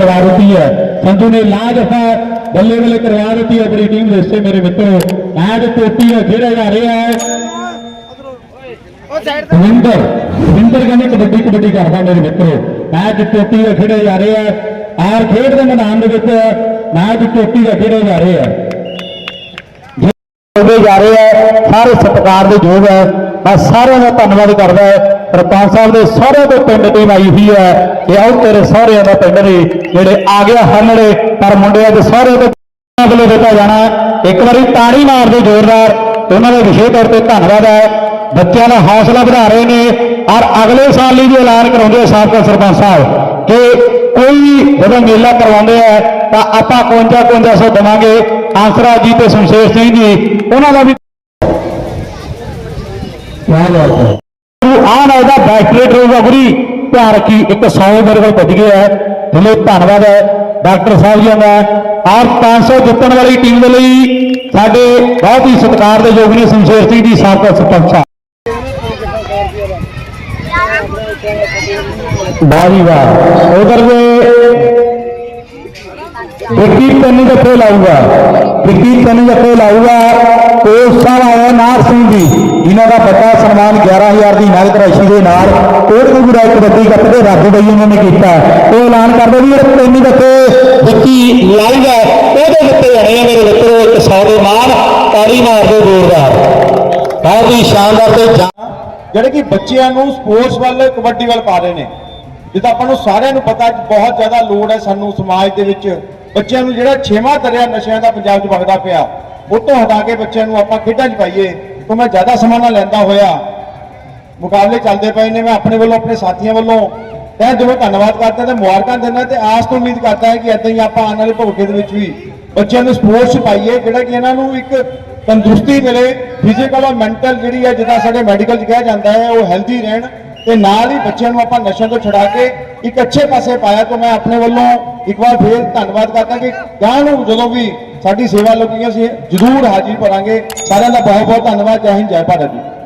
ਕਰਵਾ ਦਿੱਤੀ ਹੈ। ਸੰਧੂ ਨੇ ਲਾ ਦਫਾ ਬੱਲੇ ਬੱਲੇ ਕਰਵਾ ਦਿੱਤੀ ਹੈ। ਆਪਣੀ ਟੀਮ ਦੇ ਹਿੱਸੇ ਮੇਰੇ ਮਿੱਤਰੋ ਮੈਚ ਟੋਟੀ ਹੈ। ਖੇਡਿਆ ਜਾ ਰਿਹਾ ਹੈ ਰਵਿੰਦਰ ਰਵਿੰਦਰ ਕਹਿੰਦੇ ਕਬੱਡੀ ਕਬੱਡੀ ਕਰਦਾ ਮੇਰੇ ਮਿੱਤਰੋ। ਮੈਚ ਟੋਟੀ ਦਾ ਖੇਡਿਆ ਜਾ ਰਿਹਾ ਹੈ ਆਰ ਖੇਡ ਦੇ ਮੈਦਾਨ ਦੇ ਵਿੱਚ ਮੈਚ ਟੋਟੀ ਦਾ ਖੇਡਿਆ ਜਾ ਰਿਹਾ ਹੈ ਹੋਵੇ ਜਾ ਰਹੇ ਹੈ ਸਾਰੇ ਸਤਿਕਾਰ ਦੇ ਯੋਗ ਹੈ। ਮੈਂ ਸਾਰਿਆਂ ਦਾ ਧੰਨਵਾਦ ਕਰਦਾ ਹਾਂ। ਸਰਪੰਚ ਸਾਹਿਬ ਦੇ ਸਾਰਿਆਂ ਤੋਂ ਪਿੰਡ ਟੀਮ ਆਈ ਹੋਈ ਹੈ ਇਹ ਆਓ ਤੇਰੇ ਸਾਰਿਆਂ ਦਾ ਪਿੰਡ ਨੇ ਜਿਹੜੇ ਆ ਗਿਆ ਹਲੜੇ ਪਰ ਮੁੰਡਿਆਂ ਦੇ ਸਾਰੇ ਤੋਂ ਵੱਲੋਂ ਦਿੱਤਾ ਜਾਣਾ ਇੱਕ ਵਾਰੀ ਤਾੜੀ ਮਾਰਦੇ ਜ਼ੋਰਦਾਰ, ਉਹਨਾਂ ਦਾ ਵਿਸ਼ੇਸ਼ ਤੌਰ ਤੇ ਧੰਨਵਾਦ ਹੈ। ਬੱਚਿਆਂ ਦਾ ਹੌਸਲਾ ਵਧਾ ਰਹੇ ਨੇ ਔਰ ਅਗਲੇ ਸਾਲ ਲਈ ਵੀ ਐਲਾਨ ਕਰਾਉਂਦੇ ਆ ਸਾਬਕਾ ਸਰਪੰਚ ਸਾਹਿਬ ਕਿ ਕੋਈ ਜਦੋਂ ਮੇਲਾ ਕਰਵਾਉਂਦੇ ਆ, ਤਾਂ ਆਪਾਂ 51 5100 ਦੇਵਾਂਗੇ। ਆਸਰਾ ਜੀ ਤੇ ਸ਼ਮਸ਼ੇਰ ਸਿੰਘ ਜੀ, ਉਹਨਾਂ ਦਾ ਵੀ ਕਿਆ ਬਾਤ ਹੈ। ਤੂੰ ਆਹ ਨਾ ਇਹਦਾ ਬੈਟਰੀ ਟਰੂਗਾ ਗੁਰੀ। ਧਿਆਨ ਰੱਖੀ, ਇੱਕ 100 ਮੇਰੇ ਕੋਲ ਵੱਜ ਗਿਆ ਹੈ। ਦਿਲੋਂ ਧੰਨਵਾਦ ਹੈ। ਡਾਕਟਰ ਸਾਹਿਬ ਜੀ ਦਾ ਔਰ 500 ਜਿੱਤਣ ਵਾਲੀ ਟੀਮ ਦੇ ਲਈ ਸਾਡੇ ਬਹੁਤ ਹੀ ਸਤਿਕਾਰ ਦੇ ਯੋਗ ਨੇ ਸ਼ਮਸ਼ੇਰ ਸਿੰਘ ਜੀ, ਸਾਬਕਾ ਸਰਪੰਚ ਸਾਹਿਬ। ਵਾਹ। ਉਧਰ ਦੇ ਵਿੱਕੀ ਤੈਨੂੰ ਜੱਫੇ ਲਾਊਗਾ। ਵਿੱਕੀ ਤੈਨੂੰ ਜੱਫੇ ਲਾਊਗਾ। ਕੋਚ ਸਾਹਿਬ ਆਇਆ ਨਾਰ ਸਿੰਘ ਜੀ। ਇਹਨਾਂ ਦਾ ਵੱਡਾ ਸਨਮਾਨ 11000 ਦੀ ਨਗਦ ਰਾਸ਼ੀ ਦੇ ਨਾਲ ਕੋਟਕਪੂਰਾ ਕਬੱਡੀ ਕੱਪ ਦੇ ਰੱਦ ਬਈ ਉਹਨਾਂ ਨੇ ਕੀਤਾ ਉਹ ਐਲਾਨ ਕਰਦੇ ਵੀ ਇਹ ਤੈਨੂੰ ਜੱਫੇ ਵਿੱਕੀ ਲਾਊਗਾ ਉਹਦੇ ਜੱਫੇ ਆਣੇ ਆ ਮੇਰੇ ਮਿੱਤਰੋ, ਇੱਕ 100 ਦੇ ਨਾਲ ਮਾਰਦੇ ਜ਼ੋਰਦਾਰ। ਬਹੁਤ ਹੀ ਸ਼ਾਨਦਾਰ ਤੇ ਜਿਹੜੇ ਕਿ ਬੱਚਿਆਂ ਨੂੰ ਸਪੋਰਟਸ ਵੱਲ, ਕਬੱਡੀ ਵੱਲ ਪਾ ਰਹੇ ਨੇ। ਜਿੱਦਾਂ ਆਪਾਂ ਨੂੰ ਸਾਰਿਆਂ ਨੂੰ ਪਤਾ ਬਹੁਤ ਜ਼ਿਆਦਾ ਲੋੜ ਹੈ ਸਾਨੂੰ ਸਮਾਜ ਦੇ ਵਿੱਚ। ਬੱਚਿਆਂ ਨੂੰ ਜਿਹੜਾ ਛੇਵਾਂ ਦਰਿਆ ਨਸ਼ਿਆਂ ਦਾ ਪੰਜਾਬ 'ਚ ਵਗਦਾ ਪਿਆ, ਉਹ ਤੋਂ ਹਟਾ ਕੇ ਬੱਚਿਆਂ ਨੂੰ ਆਪਾਂ ਖੇਡਾਂ 'ਚ ਪਾਈਏ। ਤੋਂ ਮੈਂ ਜ਼ਿਆਦਾ ਸਮਾਂ ਨਾ ਲੈਂਦਾ ਹੋਇਆ। ਮੁਕਾਬਲੇ ਚੱਲਦੇ ਪਏ ਨੇ, ਮੈਂ ਆਪਣੇ ਵੱਲੋਂ, ਆਪਣੇ ਸਾਥੀਆਂ ਵੱਲੋਂ। ਤਹਿ ਦਿਲੋਂ ਧੰਨਵਾਦ ਕਰਦਾ ਤੇ ਮੁਬਾਰਕਾਂ ਦਿੰਦਾ ਤੇ ਆਸ ਤੋਂ ਉਮੀਦ ਕਰਦਾ ਹੈ ਕਿ ਇਦਾਂ ਹੀ ਆਪਾਂ ਆਉਣ ਵਾਲੇ ਭਵਿੱਖ ਦੇ ਵਿੱਚ ਵੀ ਬੱਚਿਆਂ ਨੂੰ ਸਪੋਰਟਸ ਪਾਈਏ, ਜਿਹੜਾ ਕਿ ਇਹਨਾਂ ਨੂੰ ਇੱਕ ਤੰਦਰੁਸਤੀ ਮਿਲੇ। ਫਿਜ਼ੀਕਲ ਔਰ ਮੈਂਟਲ ਜਿਹੜੀ ਹੈ, ਜਿੱਦਾਂ ਸਾਡੇ ਮੈਡੀਕਲ 'ਚ ਕਿਹਾ ਜਾਂਦਾ ਹੈ, ਉਹ ਹੈਲਦੀ ਰਹਿਣ ਤੇ ਨਾਲ ਹੀ ਬੱਚਿਆਂ ਨੂੰ ਆਪਾਂ ਨਸ਼ਿਆਂ ਤੋਂ ਛੁਡਾ ਕੇ ਇੱਕ ਅੱਛੇ ਪਾਸੇ ਪਾਇਆ ਤਾਂ ਮੈਂ ਆਪਣੇ ਵੱਲੋਂ ਇੱਕ ਵਾਰ ਫੇਰ ਧੰਨਵਾਦ ਕਰਦਾ ਕਿ ਗਾਂ ਨੂੰ ਜਦੋਂ ਵੀ ਸਾਡੀ ਸੇਵਾ ਲੱਗੇਗੀ ਅਸੀਂ ਜ਼ਰੂਰ ਹਾਜ਼ਰ ਭਰਾਂਗੇ। ਸਾਰਿਆਂ ਦਾ ਬਹੁਤ ਬਹੁਤ ਧੰਨਵਾਦ। ਜੈ ਹਿੰਦ, ਜੈ ਭਾਰਤ ਜੀ।